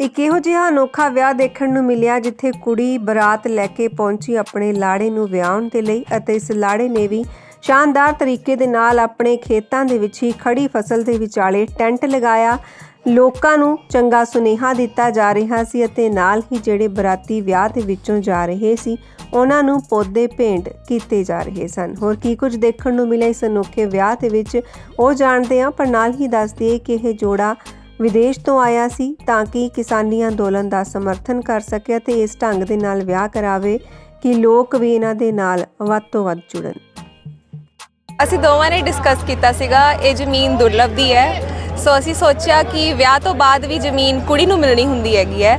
ਇੱਕ ਇਹੋ ਜਿਹਾ ਅਨੋਖਾ ਵਿਆਹ ਦੇਖਣ ਨੂੰ ਮਿਲਿਆ ਜਿੱਥੇ ਕੁੜੀ ਬਰਾਤ ਲੈ ਕੇ ਪਹੁੰਚੀ ਆਪਣੇ ਲਾੜੇ ਨੂੰ ਵਿਆਹਣ ਦੇ ਲਈ ਅਤੇ ਇਸ ਲਾੜੇ ਨੇ ਵੀ ਸ਼ਾਨਦਾਰ ਤਰੀਕੇ ਦੇ ਨਾਲ ਆਪਣੇ ਖੇਤਾਂ ਦੇ ਵਿੱਚ ਹੀ ਖੜੀ ਫਸਲ ਦੇ ਵਿਚਾਲੇ ਟੈਂਟ ਲਗਾਇਆ। ਲੋਕਾਂ ਨੂੰ ਚੰਗਾ ਸੁਨੇਹਾ ਦਿੱਤਾ ਜਾ ਰਿਹਾ ਸੀ ਅਤੇ ਨਾਲ ਹੀ ਜਿਹੜੇ ਬਰਾਤੀ ਵਿਆਹ ਦੇ ਵਿੱਚੋਂ ਜਾ ਰਹੇ ਸੀ, ਉਹਨਾਂ ਨੂੰ ਪੌਦੇ ਭੇਂਟ ਕੀਤੇ ਜਾ ਰਹੇ ਸਨ। ਹੋਰ ਕੀ ਕੁਝ ਦੇਖਣ ਨੂੰ ਮਿਲਿਆ ਇਸ ਅਨੋਖੇ ਵਿਆਹ ਦੇ ਵਿੱਚ? ਉਹ ਜਾਣਦੇ ਆ ਪਰ ਨਾਲ ਹੀ ਦੱਸਦੀ ਦਈਏ ਕਿ ਇਹ ਜੋੜਾ ਵਿਦੇਸ਼ ਤੋਂ ਆਇਆ ਸੀ ਤਾਂ ਕਿ ਕਿਸਾਨੀ ਅੰਦੋਲਨ ਦਾ ਸਮਰਥਨ ਕਰ ਸਕੇ ਅਤੇ ਇਸ ਢੰਗ ਦੇ ਨਾਲ ਵਿਆਹ ਕਰਾਵੇ ਕਿ ਲੋਕ ਵੀ ਇਹਨਾਂ ਦੇ ਨਾਲ ਵੱਧ ਤੋਂ ਵੱਧ ਜੁੜਨ। ਅਸੀਂ ਦੋਵਾਂ ਨੇ ਡਿਸਕਸ ਕੀਤਾ ਸੀਗਾ, ਇਹ ਜ਼ਮੀਨ ਦੁਰਲਭ ਦੀ ਹੈ। ਸੋ ਅਸੀਂ ਸੋਚਿਆ ਕਿ ਵਿਆਹ ਤੋਂ ਬਾਅਦ ਵੀ ਜ਼ਮੀਨ ਕੁੜੀ ਨੂੰ ਮਿਲਣੀ ਹੁੰਦੀ ਹੈਗੀ ਹੈ।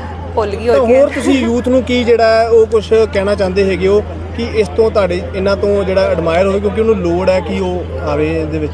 ਭੁੱਲ ਗਈ ਤਾਂ ਹੋ ਗਿਆ ਹੋਰ ਤੁਸੀਂ ਯੂਥ ਨੂੰ ਕੀ ਜਿਹੜਾ ਉਹ ਕੁਝ ਕਹਿਣਾ ਚਾਹੁੰਦੇ ਹੈਗੇ ਹੋ ਕਿ ਇਸ ਤੋਂ ਤੁਹਾਡੇ ਇਹਨਾਂ ਤੋਂ ਜਿਹੜਾ ਐਡਮਾਇਰ ਹੋਵੇ ਕਿਉਂਕਿ ਉਹਨੂੰ ਲੋੜ ਹੈ ਕਿ ਉਹ ਆਵੇ ਇਹਦੇ ਵਿੱਚ?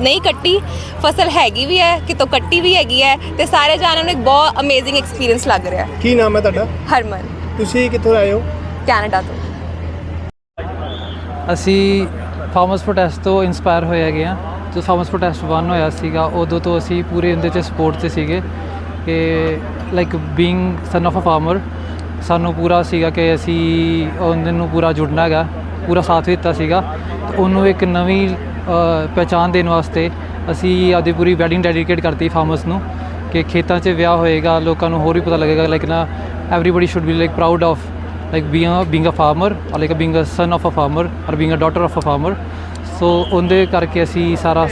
ਨਹੀਂ ਕੱਟੀ ਫਸਲ ਹੈਗੀ ਵੀ ਹੈ ਕਿਤੋਂ ਕੱਟੀ ਵੀ ਹੈਗੀ ਹੈ ਤੇ ਸਾਰੇ ਜਾਣਿਆਂ ਨੂੰ ਇੱਕ ਬਹੁਤ ਅਮੇਜ਼ਿੰਗ ਐਕਸਪੀਰੀਅੰਸ ਲੱਗ ਰਿਹਾ ਹੈ। ਕੀ ਨਾਮ ਹੈ ਤੁਹਾਡਾ? ਹਰਮਨ। ਤੁਸੀਂ ਕਿੱਥੋਂ ਆਏ ਹੋ? ਕੈਨੇਡਾ ਤੋਂ। ਅਸੀਂ ਫਾਰਮਰਸ ਪ੍ਰੋਟੈਸਟ ਤੋਂ ਇਨਸਪਾਇਰ ਹੋਏ ਹੈਗੇ ਆ ਜਦੋਂ ਫਾਰਮਰਸ ਪ੍ਰੋਟੈਸਟ 1 ਹੋਇਆ ਸੀਗਾ ਉਦੋਂ ਤੋਂ ਅਸੀਂ ਪੂਰੇ ਉਹਦੇ 'ਚ ਸਪੋਰਟ 'ਚ ਸੀਗੇ ਕਿ like being son of a farmer ਸਾਨੂੰ ਪੂਰਾ ਸੀਗਾ ਕਿ ਅਸੀਂ ਉਹਨਾਂ ਨੂੰ ਪੂਰਾ ਜੁੜਨਾ ਹੈਗਾ ਪੂਰਾ ਸਾਥ ਦਿੱਤਾ ਸੀਗਾ। ਤੇ ਉਹਨੂੰ ਇੱਕ ਨਵੀਂ ਅ, ਪਹਿਚਾਣ ਦੇਣ ਵਾਸਤੇ ਅਸੀਂ ਆਪਦੀ ਪੂਰੀ ਵੈਡਿੰਗ ਡੈਡੀਕੇਟ ਕਰਤੀ ਫਾਰਮਰਸ ਨੂੰ ਕਿ ਖੇਤਾਂ 'ਚ ਵਿਆਹ ਹੋਏਗਾ ਲੋਕਾਂ ਨੂੰ ਹੋਰ ਵੀ ਪਤਾ ਲੱਗੇਗਾ ਲਾਈਕ ਨਾ everybody should be like proud of being a being a farmer or like a being a son of a farmer or being a daughter of a farmer. So ਉਹਦੇ ਕਰਕੇ ਅਸੀਂ ਸਾਰਾ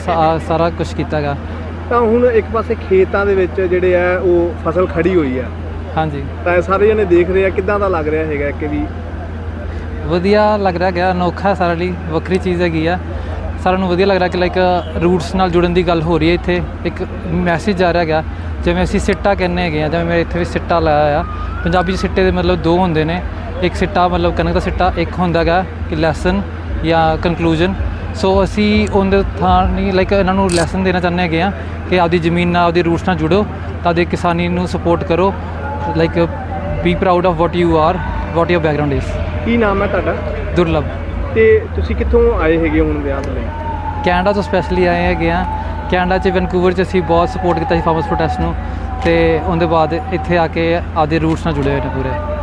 ਸਾਰਾ ਕੁਝ ਕੀਤਾ ਗਾ ਤਾਂ ਹੁਣ ਇੱਕ ਪਾਸੇ ਖੇਤਾਂ ਦੇ ਵਿੱਚ ਜਿਹੜੇ ਆ ਉਹ ਫਸਲ ਖੜੀ ਹੋਈ ਆ। ਹਾਂਜੀ। ਤਾਂ ਸਾਰੇ ਜਣੇ ਦੇਖ ਰਹੇ ਆ ਕਿੱਦਾਂ ਦਾ ਲੱਗ ਰਿਹਾ ਹੈਗਾ ਕਿ ਵੀ? ਵਧੀਆ ਲੱਗ ਰਿਹਾ ਗਿਆ ਅਨੋਖਾ ਹੈ ਸਾਰਿਆਂ ਲਈ ਵੱਖਰੀ ਚੀਜ਼ ਹੈਗੀ ਆ। ਸਾਰਿਆਂ ਨੂੰ ਵਧੀਆ ਲੱਗ ਰਿਹਾ ਕਿ ਲਾਈਕ ਰੂਟਸ ਨਾਲ ਜੁੜਨ ਦੀ ਗੱਲ ਹੋ ਰਹੀ ਹੈ ਇੱਥੇ। ਇੱਕ ਮੈਸੇਜ ਜਾ ਰਿਹਾ ਗਿਆ ਜਿਵੇਂ ਅਸੀਂ ਸਿੱਟਾ ਕਹਿੰਦੇ ਹੈਗੇ ਆ ਜਿਵੇਂ ਮੇਰੇ ਇੱਥੇ ਵੀ ਸਿੱਟਾ ਲਾਇਆ ਆ ਪੰਜਾਬੀ 'ਚ ਸਿੱਟੇ ਦੇ ਮਤਲਬ ਦੋ ਹੁੰਦੇ ਨੇ। ਇੱਕ ਸਿੱਟਾ ਮਤਲਬ ਕਣਕ ਦਾ ਸਿੱਟਾ ਇੱਕ ਹੁੰਦਾ ਗਾ ਕਿ ਲੈਸਨ ਜਾਂ ਕਨਕਲੂਜਨ ਸੋ ਅਸੀਂ ਉਹਦੇ ਥਾਂ ਨਹੀਂ ਲਾਈਕ ਇਹਨਾਂ ਨੂੰ ਲੈਸਨ ਦੇਣਾ ਚਾਹੁੰਦੇ ਹੈਗੇ ਆ ਕਿ ਆਪਦੀ ਜ਼ਮੀਨ ਨਾਲ ਆਪਦੀ ਰੂਟਸ ਨਾਲ ਜੁੜੋ ਤਾਂ ਆਪਦੀ ਕਿਸਾਨੀ ਨੂੰ ਸਪੋਰਟ ਕਰੋ। Like be proud of what you are what your background is ਕੀ ਨਾਮ ਹੈ ਤੁਹਾਡਾ? ਦੁਰਲਭ। ਤੇ ਤੁਸੀਂ ਕਿੱਥੋਂ ਆਏ ਹੈਗੇ ਹੁਣ ਵਿਆਹ ਦੇ ਲਈ ਕੈਨੇਡਾ ਤੋਂ ਸਪੈਸ਼ਲੀ ਆਏ ਹੈਗੇ ਆ ਕੈਨੇਡਾ 'ਚ ਵੈਨਕੂਵਰ 'ਚ ਅਸੀਂ ਬਹੁਤ ਸਪੋਰਟ ਕੀਤਾ ਸੀ ਫਾਰਮਰਸ ਪ੍ਰੋਟੈਸਟ ਨੂੰ ਤੇ ਉਹਦੇ ਬਾਅਦ ਇੱਥੇ ਆ ਕੇ ਆਪਦੇ ਰੂਟਸ ਨਾਲ ਜੁੜੇ ਹੋਏ ਨੇ ਪੂਰੇ।